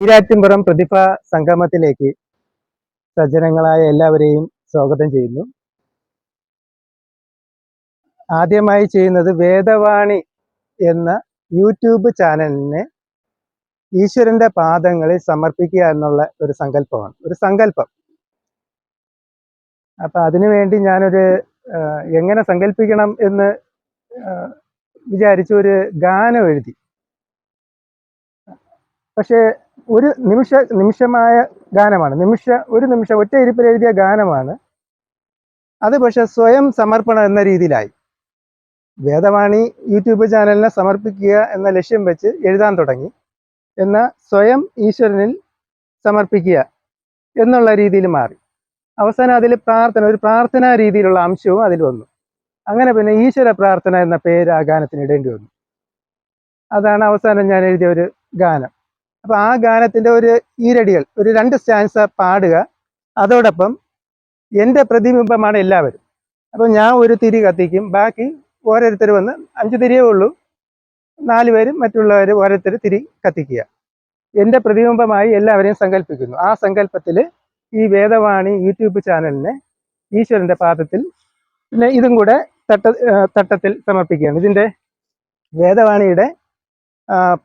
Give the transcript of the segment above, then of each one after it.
ഈരാറ്റുംപുറം പ്രതിഭ സംഗമത്തിലേക്ക് സജ്ജനങ്ങളായ എല്ലാവരെയും സ്വാഗതം ചെയ്യുന്നു. ആദ്യമായി ചെയ്യുന്നത് വേദവാണി എന്ന യൂട്യൂബ് ചാനലിനെ ഈശ്വരന്റെ പാദങ്ങളിൽ സമർപ്പിക്കുക എന്നുള്ള ഒരു സങ്കല്പമാണ്. ഒരു സങ്കല്പം. അപ്പൊ അതിനുവേണ്ടി ഞാനൊരു എങ്ങനെ സങ്കല്പിക്കണം എന്ന് വിചാരിച്ചു ഒരു ഗാനം എഴുതി. പക്ഷേ ഒരു നിമിഷ നിമിഷമായ ഗാനമാണ്. നിമിഷ ഒരു നിമിഷം ഒറ്റ ഇരിപ്പിൽ എഴുതിയ ഗാനമാണ്. അത് പക്ഷെ സ്വയം സമർപ്പണം എന്ന രീതിയിലായി. വേദവാണി യൂട്യൂബ് ചാനലിനെ സമർപ്പിക്കുക എന്ന ലക്ഷ്യം വെച്ച് എഴുതാൻ തുടങ്ങി. എന്ന സ്വയം ഈശ്വരനിൽ സമർപ്പിക്കുക എന്നുള്ള രീതിയിൽ മാറി. അവസാനം അതിൽ പ്രാർത്ഥന ഒരു പ്രാർത്ഥനാ രീതിയിലുള്ള അംശവും അതിൽ വന്നു. അങ്ങനെ പിന്നെ ഈശ്വര പ്രാർത്ഥന എന്ന പേര് ആ ഗാനത്തിന് ഇടേണ്ടി വന്നു. അതാണ് അവസാനം ഞാൻ എഴുതിയ ഒരു ഗാനം. അപ്പൊ ആ ഗാനത്തിന്റെ ഒരു ഈരടികൾ ഒരു രണ്ട് സ്റ്റാൻസ പാടുക. അതോടൊപ്പം എന്റെ പ്രതിബിംബമാണ് എല്ലാവരും. അപ്പൊ ഞാൻ ഒരു തിരി കത്തിക്കും ബാക്കി ഓരോരുത്തർ വന്ന് അഞ്ച് തിരിയേ ഉള്ളൂ. നാല് പേരും മറ്റുള്ളവർ ഓരോരുത്തർ തിരി കത്തിക്കുക. എന്റെ പ്രതിബിംബമായി എല്ലാവരെയും സങ്കല്പിക്കുന്നു ആ സങ്കല്പത്തിൽ ഈ വേദവാണി യൂട്യൂബ് ചാനലിനെ ഈശ്വരന്റെ പാദത്തിൽ പിന്നെ ഇതും കൂടെ തട്ട തട്ടത്തിൽ സമർപ്പിക്കുകയാണ്. ഇതിന്റെ വേദവാണിയുടെ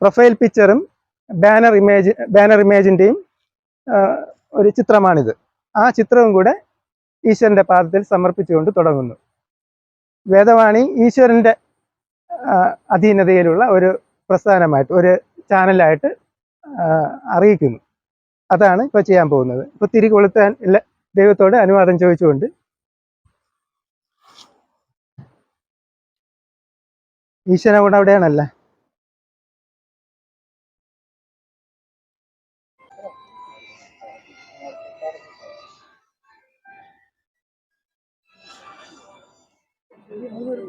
പ്രൊഫൈൽ പിക്ചറും ബാനർ ഇമേജ് ബാനർ ഇമേജിന്റെയും ഒരു ചിത്രമാണിത്. ആ ചിത്രവും കൂടെ ഈശ്വരന്റെ പാദത്തിൽ സമർപ്പിച്ചുകൊണ്ട് തുടങ്ങുന്നു. വേദവാണി ഈശ്വരന്റെ അധീനതയിലുള്ള ഒരു പ്രസ്ഥാനമായിട്ട് ഒരു ചാനലായിട്ട് അറിയിക്കുന്നു. അതാണ് ഇപ്പോൾ ചെയ്യാൻ പോകുന്നത്. ഇപ്പോൾ തിരി കൊളുത്താൻ ഇല്ല ദൈവത്തോട് അനുവാദം ചോദിച്ചുകൊണ്ട് ഈശ്വരൻ കൂടെ അവിടെയാണല്ലേ? முந்நூறு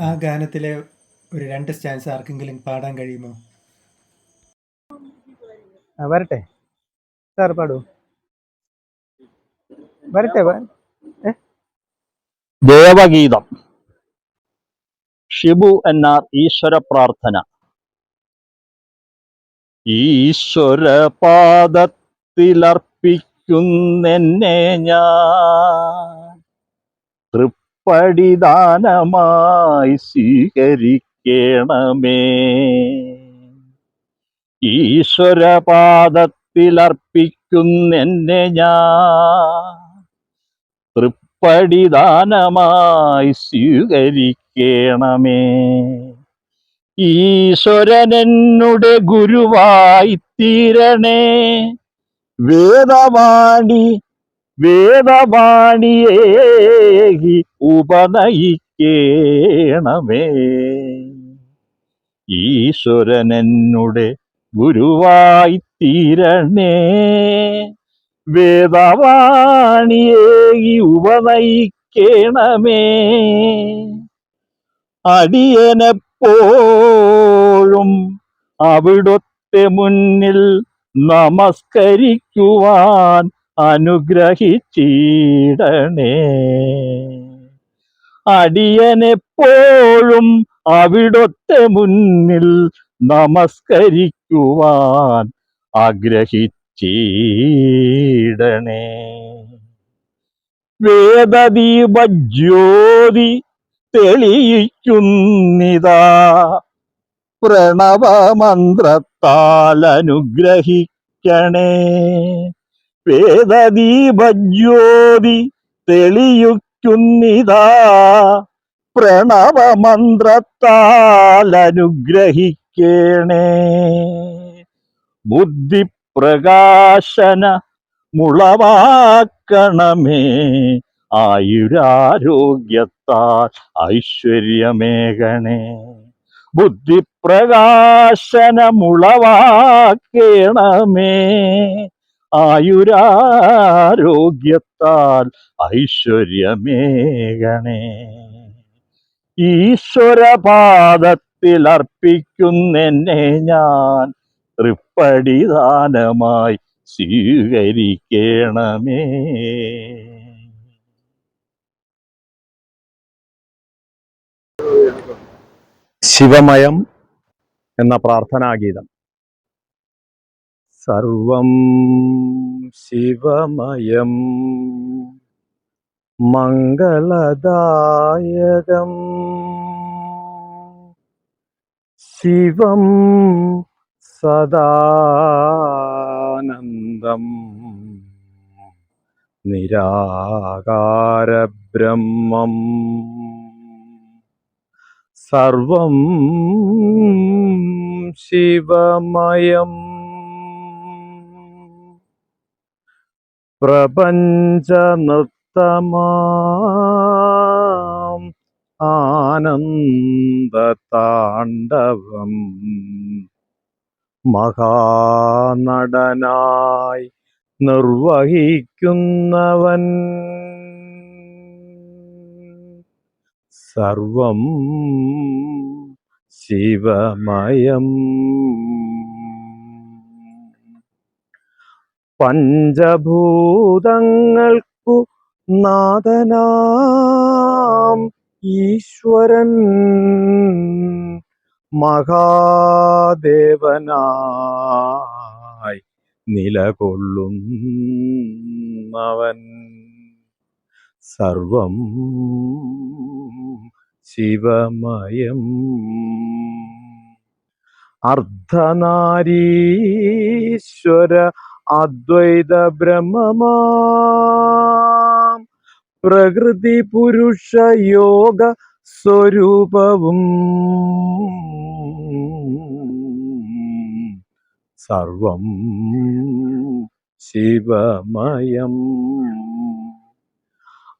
ആ ഗാനത്തിലെ ഒരു രണ്ട് സ്റ്റാൻസ് ആർക്കെങ്കിലും പാടാൻ കഴിയുമോ? ആ, വരട്ടെ. സാർ പാടൂ. വരട്ടെ വ- ദേവഗീതം. ഷിബു എന്നാർ ഈശ്വര പ്രാർത്ഥന. ഈശ്വര പാദത്തിലർപ്പിക്കുന്നെന്നെ ഞാൻ. തൃപ്പടിദാനമായി സ്വീകരിക്കണമേ. ഈശ്വരപാദത്തിലർപ്പിക്കുന്നെന്നെ പാദത്തിലർപ്പിക്കുന്നെന്നെ ഞാൻ. തൃപ്പടിദാനമായി സ്വീകരിക്കണമേ. ഈശ്വരനെന്നുടെ ഗുരുവായി തീരണേ വേദവാണി വേദവാണിയേകി ഉപനയിക്കേണമേ. ഈശ്വരനെന്നുടെ ഗുരുവായി തീരണേ വേദവാണിയേകി ഉപനയിക്കേണമേ. അടിയനെപ്പോഴും അവിടുത്തെ മുന്നിൽ നമസ്കരിക്കുവാൻ അനുഗ്രഹിച്ചിടണേ. അടിയനെപ്പോഴും അവിടൊത്തെ മുന്നിൽ നമസ്കരിക്കുവാൻ ആഗ്രഹിച്ചീടണേ. വേദദീപജ്യോതി തെളിയിക്കുന്നിതാ. പ്രണവമന്ത്രത്താൽ അനുഗ്രഹിക്കണേ വേദദീപജ്യോതി തെളിയുക്കുന്നിതാ. പ്രണവമന്ത്രത്താൽ അനുഗ്രഹിക്കണേ ബുദ്ധിപ്രകാശന മുളവാക്കണമേ. ആയുരാരോഗ്യത്താൽ ഐശ്വര്യമേകണേ. ബുദ്ധിപ്രകാശനമുളവാക്കേണമേ ആയുരാരോഗ്യത്താൽ ഐശ്വര്യമേകണേ. ഈശ്വരപാദത്തിൽ അർപ്പിക്കുന്നെന്നെ ഞാൻ തൃപ്പടിദാനമായി സ്വീകരിക്കണമേ. ശിവമയം എന്ന പ്രാർത്ഥനാഗീതം. സർവം ശിവമയം. മംഗളദായകം. ശിവം സദാനന്ദം. നിരാകാരബ്രഹ്മം. സർവം ശിവമയം. പ്രപഞ്ചനൃത്തമാം ആനന്ദതാണ്ഡവം. മഹാനടനായി നിർവഹിക്കുന്നവൻ സർവം ശിവമയം. പഞ്ചഭൂതങ്ങൾക്കു നാഥനാം ഈശ്വരൻ. മഹാദേവനായി നിലകൊള്ളുന്നവൻ. സർവം ശിവമയം. അർദ്ധനാരീശ്വര അദ്വൈത ബ്രഹ്മമാം പ്രകൃതി പുരുഷ യോഗ സ്വരൂപവും. സർവം ശിവമയം.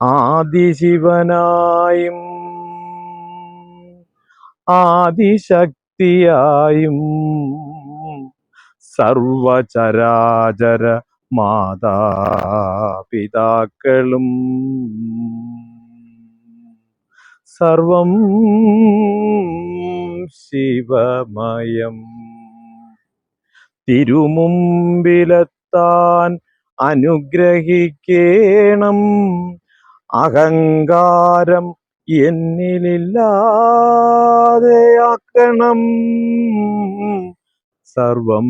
ആദിശിവനായും ആദിശക്തിയായും സർവചരാചര മാതാപിതാക്കളും സർവം ശിവമയം. തിരുമുമ്പിലെത്താൻ അനുഗ്രഹിക്കേണം. അഹങ്കാരം എന്നിലില്ലാതെയാക്കണം. സർവം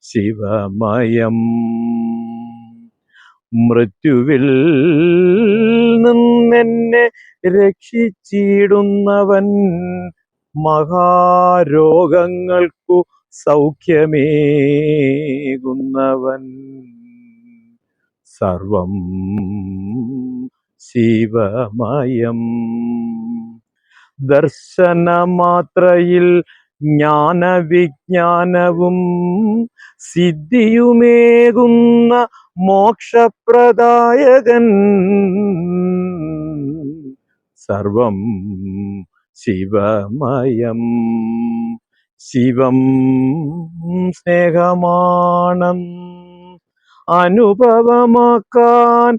ശിവമയം. മൃത്യുവിൽ നിന്നെന്നെ രക്ഷിച്ചിടുന്നവൻ മഹാരോഗങ്ങൾക്കു സൗഖ്യമേകുന്നവൻ. സർവം ശിവമയം. ദർശനമാത്രയിൽ ജ്ഞാനവിജ്ഞാനവും സിദ്ധിയുമേകുന്ന മോക്ഷപ്രദായകൻ. സർവം ശിവമയം. ശിവം സ്നേഹമാണം. അനുഭവമാക്കാൻ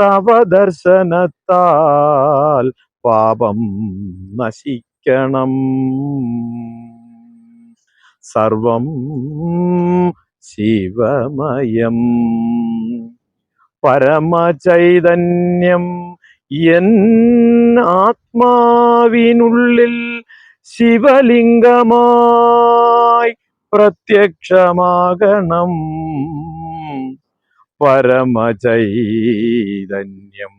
തവ ദർശനത്താൽ പാപം നശിക്കണം. സർവം ശിവമയം. പരമചൈതന്യം എൻ ആത്മാവിനുള്ളിൽ ശിവലിംഗമായി പ്രത്യക്ഷമാകണം. പരമചൈതന്യം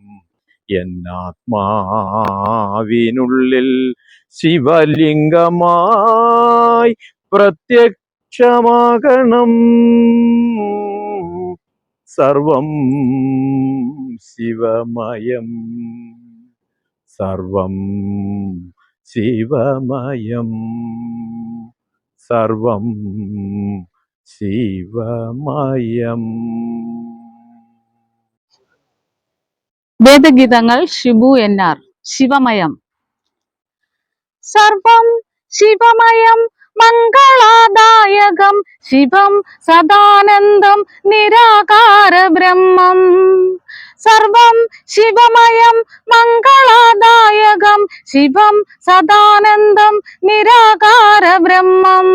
എന്നാത്മാവിനുള്ളിൽ ശിവലിംഗമായി പ്രത്യക്ഷമാകണം. സർവം ശിവമയം. സർവം ശിവമയം. സർവം ശിവമയം. വേദഗീതങ്ങൾ ഷിബു എൻ ആർ. ശിവമയം. സർവം ശിവമയം. മംഗളാദായകം ശിവം സദാനന്ദം നിരാകാര ബ്രഹ്മം. സർവം ശിവമയം മംഗളാദായകം ശിവം സദാനന്ദം നിരാകാര ബ്രഹ്മം.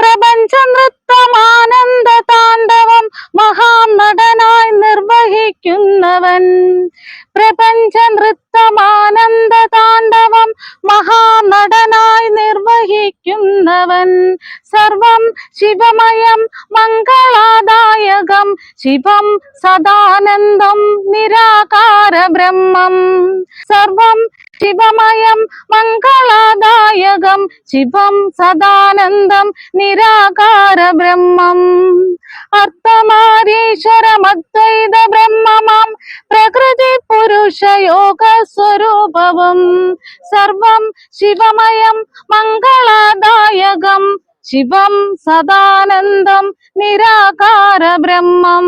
പ്രപഞ്ച നൃത്തം ആനന്ദ താണ്ഡവം മഹാനടനായി നിർവഹിക്കുന്നവൻ. പ്രപഞ്ച നൃത്തം ആനന്ദ താണ്ഡവം മഹാനടനായി നിർവഹിക്കുന്നവൻ. സർവം ശിവമയം മംഗളാദായകം ശിവം സദാനന്ദം നിരാകാര ബ്രഹ്മം സർവം ശിവമയം മംഗളാദായകം. ശിവം സദാനന്ദം നിരാകാര ബ്രഹ്മം. അർത്ഥമാരീശ്വരമദ്വൈത ബ്രഹ്മമാം. പ്രകൃതി പുരുഷ യോഗ സ്വരൂപവും. സർവം ശിവമയം മംഗളാദായകം. ശിവം സദാനന്ദം നിരാകാര ബ്രഹ്മം.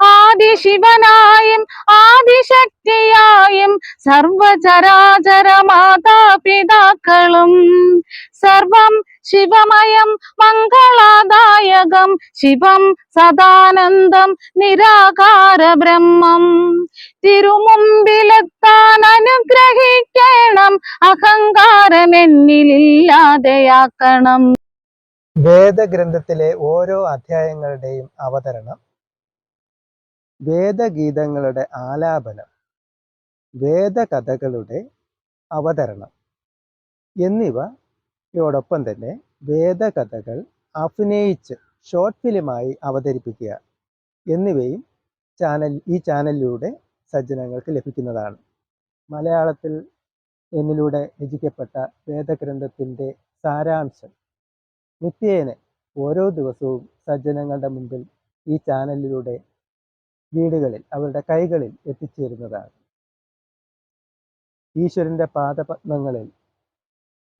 ആദിശിവനായും ആദിശക്തിയായും സർവചരാചര മാതാപിതാക്കളും സർവം ശിവമയം മംഗളാദായകം ശിവം സദാനന്ദം നിരാകാര ബ്രഹ്മം. തിരുമുമ്പിലെത്താൻ അനുഗ്രഹിക്കണം അഹങ്കാരം എന്നിലില്ലാതെയാക്കണം വേദഗ്രന്ഥത്തിലെ ഓരോ അധ്യായങ്ങളുടെയും അവതരണം വേദഗീതങ്ങളുടെ ആലാപനം വേദകഥകളുടെ അവതരണം എന്നിവ യോടൊപ്പം തന്നെ വേദകഥകൾ അഭിനയിച്ച് ഷോർട്ട് ഫിലിമായി അവതരിപ്പിക്കുക എന്നിവയും ചാനൽ ഈ ചാനലിലൂടെ സജ്ജനങ്ങൾക്ക് ലഭിക്കുന്നതാണ്. മലയാളത്തിൽ എന്നിലൂടെ രചിക്കപ്പെട്ട വേദഗ്രന്ഥത്തിന്റെ സാരാംശം നിത്യേന ഓരോ ദിവസവും സജ്ജനങ്ങളുടെ മുമ്പിൽ ഈ ചാനലിലൂടെ വീടുകളിൽ അവരുടെ കൈകളിൽ എത്തിച്ചേരുന്നതാണ്. ഈശ്വരന്റെ പാദപത്മങ്ങളിൽ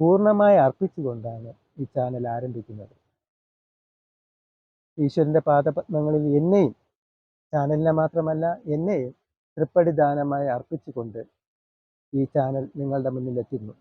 പൂർണമായി അർപ്പിച്ചുകൊണ്ടാണ് ഈ ചാനൽ ആരംഭിക്കുന്നത്. ഈശ്വരന്റെ പാദപത്മങ്ങളിൽ എന്നെയും ചാനലിനെ മാത്രമല്ല എന്നെയും തൃപ്പടി ദാനമായി അർപ്പിച്ചുകൊണ്ട് ഈ ചാനൽ നിങ്ങളുടെ മുന്നിലെത്തുന്നു